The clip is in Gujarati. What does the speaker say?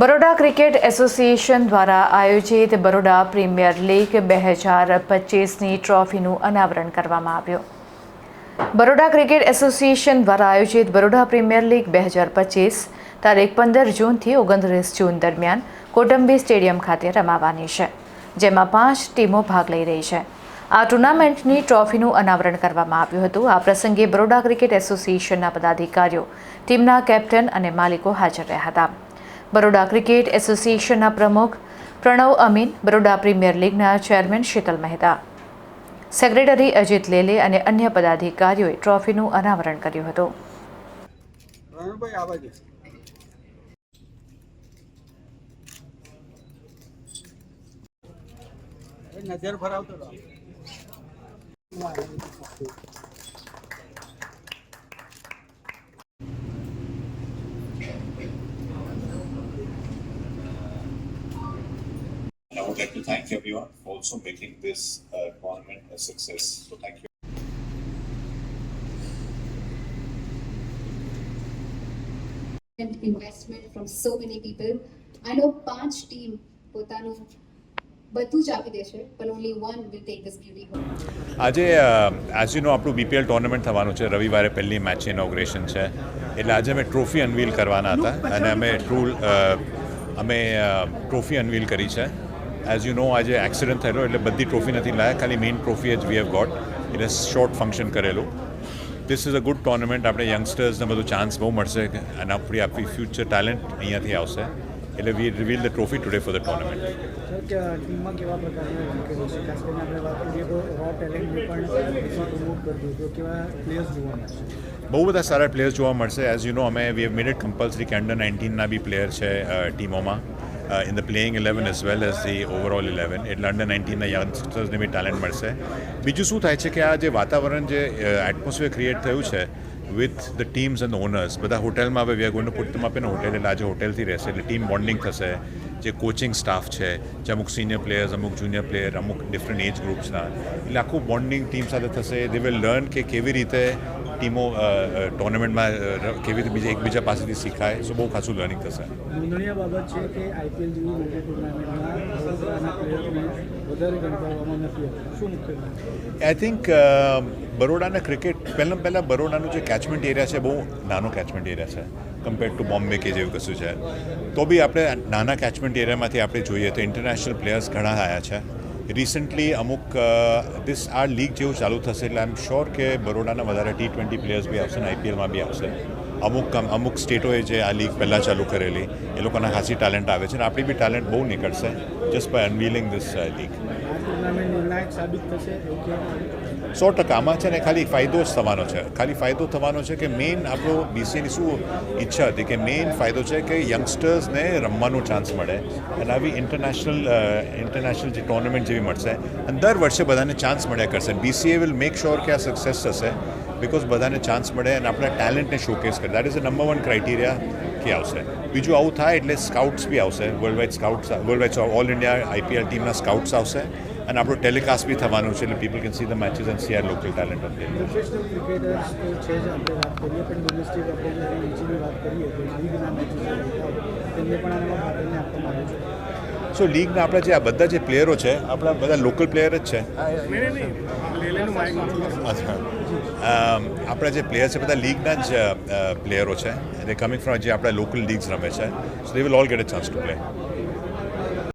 બરોડા ક્રિકેટ એસોસિએશન દ્વારા આયોજિત બરોડા પ્રીમિયર લીગ બે હજાર પચીસની ટ્રોફીનું અનાવરણ કરવામાં આવ્યું. બરોડા ક્રિકેટ એસોસિએશન દ્વારા આયોજિત બરોડા પ્રીમિયર લીગ બે હજાર પચીસ તારીખ પંદર જૂનથી ઓગણત્રીસ જૂન દરમિયાન કોટંબી સ્ટેડિયમ ખાતે રમાવાની છે, જેમાં પાંચ ટીમો ભાગ લઈ રહી છે. આ ટુર્નામેન્ટની ટ્રોફીનું અનાવરણ કરવામાં આવ્યું હતું. આ પ્રસંગે બરોડા ક્રિકેટ એસોસિએશનના પદાધિકારીઓ, ટીમના કેપ્ટન અને માલિકો હાજર રહ્યા હતા. બરોડા ક્રિકેટ એસોસિએશનના પ્રમુખ પ્રણવ અમીન, બરોડા પ્રીમિયર લીગના ચેરમેન શીતલ મહેતા, સેક્રેટરી અજીત લેલે અને અન્ય પદાધિકારીઓએ ટ્રોફીનું અનાવરણ કર્યું હતું. નજર ફરાવતો And I would like to thank everyone for also making this uh, tournament a success. So thank you. and investment from so many people. I know પાંચ ટીમ પોતાનું બધું જ આપી દેશે પણ only one will take this beauty home. આજે એઝ યુ નો આપણું બીપીએલ ટુર્નામેન્ટ થવાનું છે રવિવારે પહેલી મેચ ઇનોગ્રેશન છે એટલે આજે અમે ટ્રોફી અનવીલ કરવાના હતા અને અમે ટ્રુલ અમે ટ્રોફી અનવીલ કરી છે એઝ યુ નો આજે એક્સિડન્ટ થયેલો એટલે બધી ટ્રોફી નથી લાયા. ખાલી મેઇન ટ્રોફી જ વી હેવ ગોટ એટલે શોર્ટ ફંક્શન કરેલું. This is a good tournament આપણે યંગસ્ટર્સને બધું ચાન્સ બહુ મળશે અને આપણી આપણી ફ્યુચર ટેલેન્ટ અહીંયાથી આવશે. એટલે we reveal the trophy today for the tournament ટીમમાં બહુ બધા સારા પ્લેયર્સ જોવા મળશે. એઝ યુ નો અમે we have made it compulsory કે અંડર નાઇન્ટીનના બી પ્લેયર છે અ, ટીમોમાં in the playing eleven as well as the overall eleven એટલે અંડર નાઇન્ટીનના યંગસ્ટર્સને બી ટેલેન્ટ મળશે બીજું શું થાય છે કે આ જે વાતાવરણ જે એટમોસ્ફિયર ક્રિએટ થયું છે with the teams and owners બધા હોટેલમાં હવે we are going to put them up in hotel એટલે આજે હોટેલથી રહેશે એટલે ટીમ બોન્ડિંગ થશે જે કોચિંગ સ્ટાફ છે જે અમુક સિનિયર પ્લેયર્સ અમુક જુનિયર પ્લેયર અમુક ડિફરન્ટ એજ ગ્રુપ્સના એટલે આખું બોન્ડિંગ ટીમ સાથે થશે દે વિલ લર્ન કે કેવી રીતે ટીમો ટુર્નામેન્ટમાં કેવી રીતે બીજા એકબીજા પાસેથી શીખાય સો બહુ ખાસું લર્નિંગ થશે. નોંધણીય બાબત છે કે આઈપીએલ જેવી મોટી ટુર્નામેન્ટમાં વધારે ગણવામાં નથી શું મુખ્ય આઈ થિંક બરોડાના ક્રિકેટ પહેલાં પહેલાં બરોડાનું જે કેચમેન્ટ એરિયા છે બહુ નાનો કેચમેન્ટ એરિયા છે કમ્પેર ટુ બોમ્બે કે જેવું કશું છે. તો બી આપણે નાના કેચમેન્ટ એરિયામાંથી આપણે જોઈએ તો ઇન્ટરનેશનલ પ્લેયર્સ ઘણા આવ્યા છે. રિસન્ટલી અમુક દિસ આ લીગ જેવું ચાલુ થશે એટલે આઈ એમ શ્યોર કે બરોડાના વધારે ટી ટ્વેન્ટી પ્લેયર્સ બી આવશે ને આઈપીએલમાં બી આવશે. અમુક અમુક સ્ટેટોએ જે આ લીગ પહેલાં ચાલુ કરેલી, એ લોકોના ખાસી ટેલેન્ટ આવે છે અને આપણી બી ટેલેન્ટ બહુ નીકળશે just by unveiling this league tournament નિર્ણાયક સાબિત સો ટકામાં છે ને ખાલી ફાયદો જ થવાનો છે. ખાલી ફાયદો થવાનો છે કે મેઇન આપણો બીસીની શું ઈચ્છા હતી કે મેઇન ફાયદો છે કે યંગસ્ટર્સને રમવાનો ચાન્સ મળે અને આવી ઇન્ટરનેશનલ ઇન્ટરનેશનલ જે ટુર્નામેન્ટ જેવી મળશે અને દર વર્ષે બધાને ચાન્સ મળ્યા કરશે. બીસીએ વિલ મેક શ્યોર કે આ સક્સેસ થશે બિકોઝ બધાને ચાન્સ મળે અને આપણા ટેલેન્ટને શોકેસ કરે. That is a number one criteria કે આવશે. બીજું આવું થાય એટલે સ્કાઉટ્સ બી આવશે. World wide scouts world wide all India IPL ટીમના સ્કાઉટ્સ આવશે. અને આપણું ટેલિકાસ્ટ બી થવાનું છે એટલે people can see the matches and see our local talent of છે સો લીગના આપણા જે આ બધા જે પ્લેયરો છે આપણા બધા લોકલ પ્લેયર જ છે. આપણા જે પ્લેયર છે બધા લીગના જ પ્લેયરો છે. એટલે કમિંગ ફ્રોમ જે આપણા લોકલ લીગ્સ રમે છે. So they will all get a chance to play